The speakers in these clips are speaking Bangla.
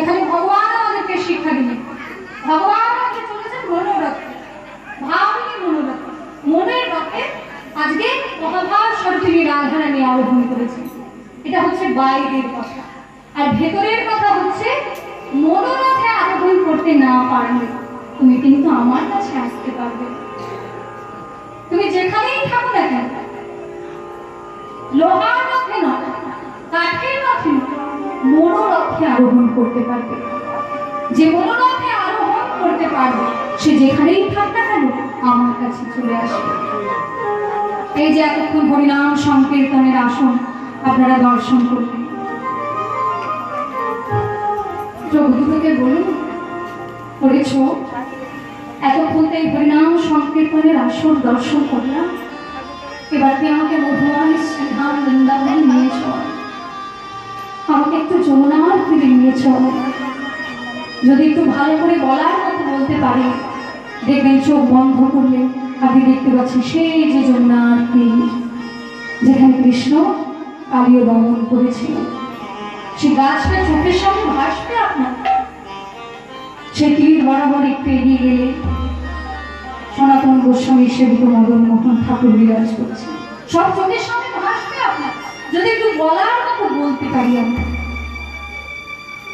এখানে ভগবান আমাদেরকে শিক্ষা দিলেন। ভগবান আমাদের চলেছেন মনোরথে। ভাবনি মনোরথে। মনের রথে আজকে মহাভার সরকারি রাধারানী আরোহণ করেছে এটা হচ্ছে বাইরের কথা। আর ভেতরের কথা হচ্ছে, মনোরথে আরোহণ করতে না পারলে তুমি কিন্তু আমার কাছে আসতে পারবে। তুমি যেখানেই থাকো না কেন লোহার মনোরথে আরোহণ করতে পারবে। যে মনোরথে আরোহণ করতে পারবে, সে যেখানেই থাক না কেন আমার কাছে চলে আসবে। এই যে এতক্ষণ হরিনাম সংকীর্তনের আসন, আপনারা দর্শন করলেন। প্রভুকে বলুন, করেছ? এতক্ষণ তো এই হরিনাম সংকীর্তনের আসন দর্শন করলাম। এবার কি আমাকে মধুবন শ্রীধাম বৃন্দাবন নিয়ে চল। আমাকে একটু যমুনার ফিরে নিয়ে চল যদি একটু ভালো করে বলার মতো বলতে পারি, দেখবেন চোখ বন্ধ করলে আপনি দেখতে পাচ্ছেন সেই যে যমুনার তীর যেখানে কৃষ্ণ কালীয় দমন করেছিল সে গাছটা চোখের সামনে ভাসবে আপনার। সে তীর বরাবর একটু এগিয়ে গেলে সনাতন গোস্বামী সেবিত মদন মোহন ঠাকুর বিরাজ করছে। সব চোখের সামনে যদি একটু বলার মতো বলতে পারি আমরা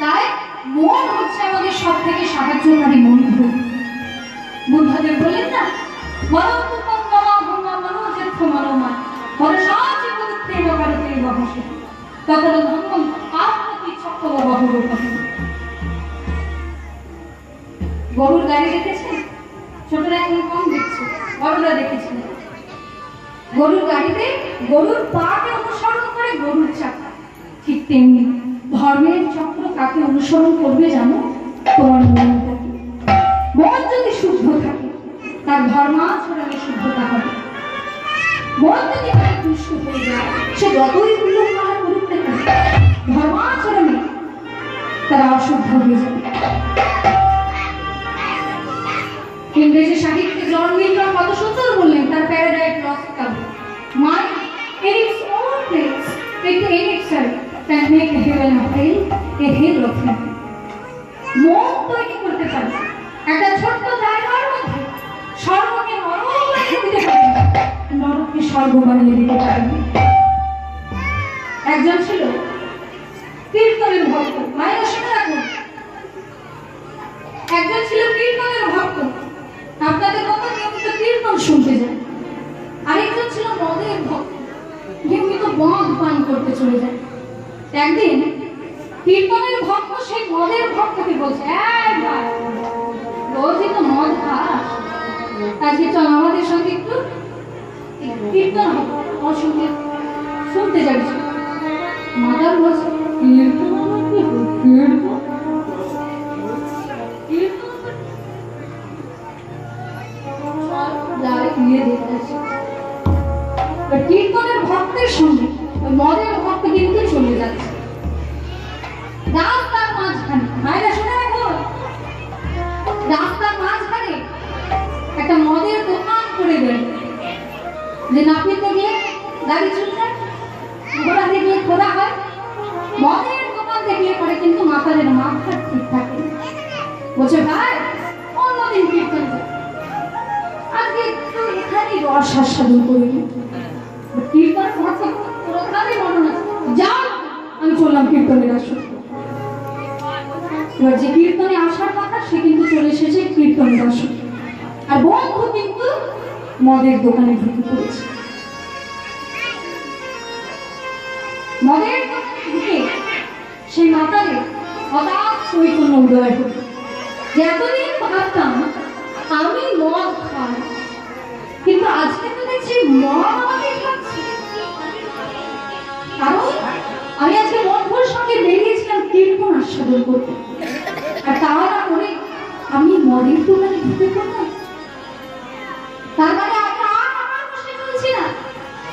তাই মন হচ্ছে আমাদের সব থেকে সাহায্যকারী বন্ধু। বুদ্ধদেব বললেন, না গরুর গাড়িতে গরুর পাকে অনুসরণ করে গরুর চাকা ঠিক তেমনি ধর্মের চক্র অনুসরণ করবে জানো? তোমার মনটাকে মন যদি শুদ্ধ থাকে, তার শুদ্ধতা হবে। মন যদি দুষ্ট হয়ে যায়, সে যতই ধর্মাচরণে তারা অশুদ্ধ হয়ে যাবে। ইংরেজি সাহিত্যে জন মিল্টন কত সুন্দর বললেন, তার প্যারাডাইট place it in itself can make heaven hell a hell of heaven মন তৈরি করতে পারে একটা ছোট্ট জায়গার মধ্যে স্বর্গকে নরক বানিয়ে দিতে পারে নরককে স্বর্গ বানিয়ে দিতে পারে একজন ছিল কীর্তনের ভক্ত মায়েরা রাখুন একজন ছিল কীর্তনের ভক্ত আপনাদের মতো নিয়মিত কীর্তন শুনতে যায় আরেকজন ছিল মদের ভক্ত নিয়মিত মদ পান করতে চলে যায়। একদিন কীর্তনের ভক্ত সেই মদের ভক্তকে বলছে "এই ভাই, রোজই তো মদ খাস। আজকে চল আমাদের সঙ্গে একটু কীর্তন সঙ্গে শুনতে যাবি। মাদার বলছে কীর্তন গিয়ে দেখতে আসি। কীর্তনের ভক্তের সঙ্গে মদের ভক্ত কিন্তু চলে যাচ্ছে। রাস্তার মাঝখানে মায়েরা শুনে রাখো। রাস্তার মাঝখানে একটা মদের দোকান করে দেয় যে নাপিতে গিয়ে গাড়ি চলছে, ঘোড়া দেখলে খোদা হয়। মদের দোকান দেখলে পরে কিন্তু মাথাদের মাথা ঠিক থাকে। বলছে, ভাই, অন্যদিন কীর্তন আজকে এখানেই রস আস্বাদন করি। চললাম কীর্তনের আসর। যে কীর্তনে আসার কথা, সে কিন্তু চলে এসেছে কীর্তনের আসর। আর বন্ধু কিন্তু মদের দোকানে ঢুকে পড়েছে। মদের সেই মাতালে হঠাৎ উদয় হলো। এতদিন ভাবতাম আমি মদ খাই, কিন্তু আজকে তো দেখছি মদ আমাকে খাচ্ছে। কারণ আমি আজকে আস্বাদন করতে। আর না করে আমি মদের দোকানে ঢুকে পড়লাম তার মানে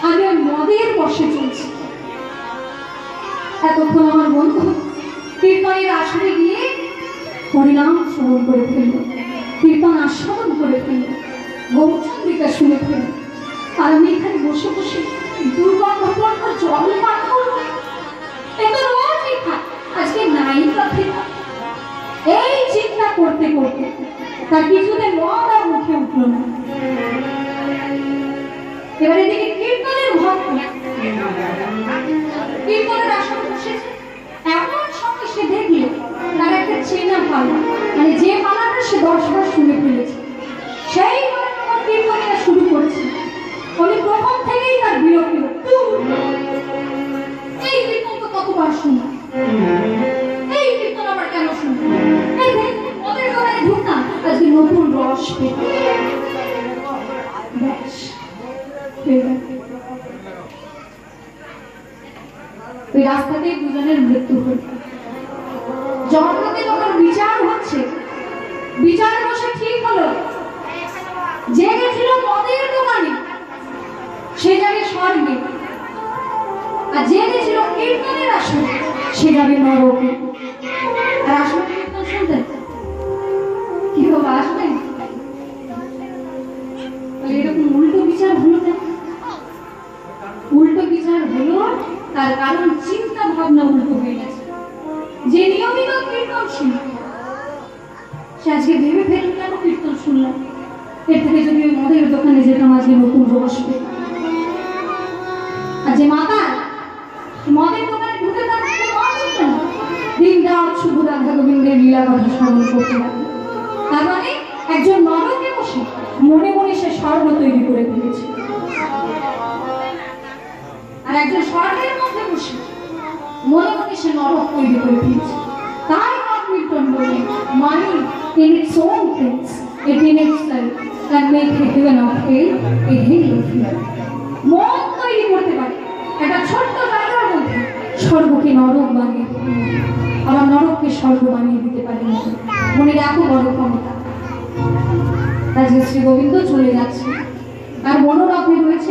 আমি ওই মদের বসে চলছি। এতক্ষণ আমার বন্ধু কীর্তনের আসরে গিয়ে হরিনাম শ্রবণ করে ফেলল, কীর্তন আস্বাদন করে ফেলল গৌচন্দ্রিকা শুনে ফেলল। আর আমি এখানে বসে বসে এবার এদিকে কীর্তনের ভক্ত। কীর্তনের আসন বসেছে। এমন সঙ্গে সে দেখল তার একটা চেনা পালা। মানে যে পালাটা সে দশবার শুনে ফেলেছে। সেই পালাটা কীর্তনীরা শুরু করেছে। উনি প্রথম থেকেই তার বিরক্তি এই কীর্তন তো কতবার শুনলাম। এই কীর্তন আবার কেন দেখ, ঢুকতাম আজকে নতুন রস পেতে ব্যাস। ওই রাস্তাতেই দুজনের মৃত্যু হল। জগতে যখন বিচার হচ্ছে। বিচার বসে ঠিক হলো। যে গেছিল মদের দোকানে, সে যাবে স্বর্গে। আর যে গেছিল কীর্তনের আসনে, সে যাবে নরকে। আর আসলে যে নিয়মিত সে আজকে ভেবে কেন কীর্তন শুনলাম এর থেকে যদি মদের দোকানে যেতাম, আজকে নতুন রস পেতাম শুধু রাধা গোবিন্দের লীলা কথা স্মরণ মানে একজন নরকে মনে মনে সে স্বর্গ তৈরি করে ফেলেছে। আর একজন স্বর্গের মধ্যে বসে মনে মনে সে নরক তৈরি করে ফেলেছে তাই লর্ড মিল্টন বললেন money in its own things it in itself can make a heaven of hell a hell of মন তৈরি করতে পারে। একটা ছোট্ট জায়গার মধ্যে স্বর্গকে নরক বানিয়ে আবার নরককে স্বর্গ বানিয়ে দিতে পারে মনের এত বড় ক্ষমতা। আজকে শ্রী গোবিন্দ চলে যাচ্ছে। আর মনোরথে রয়েছে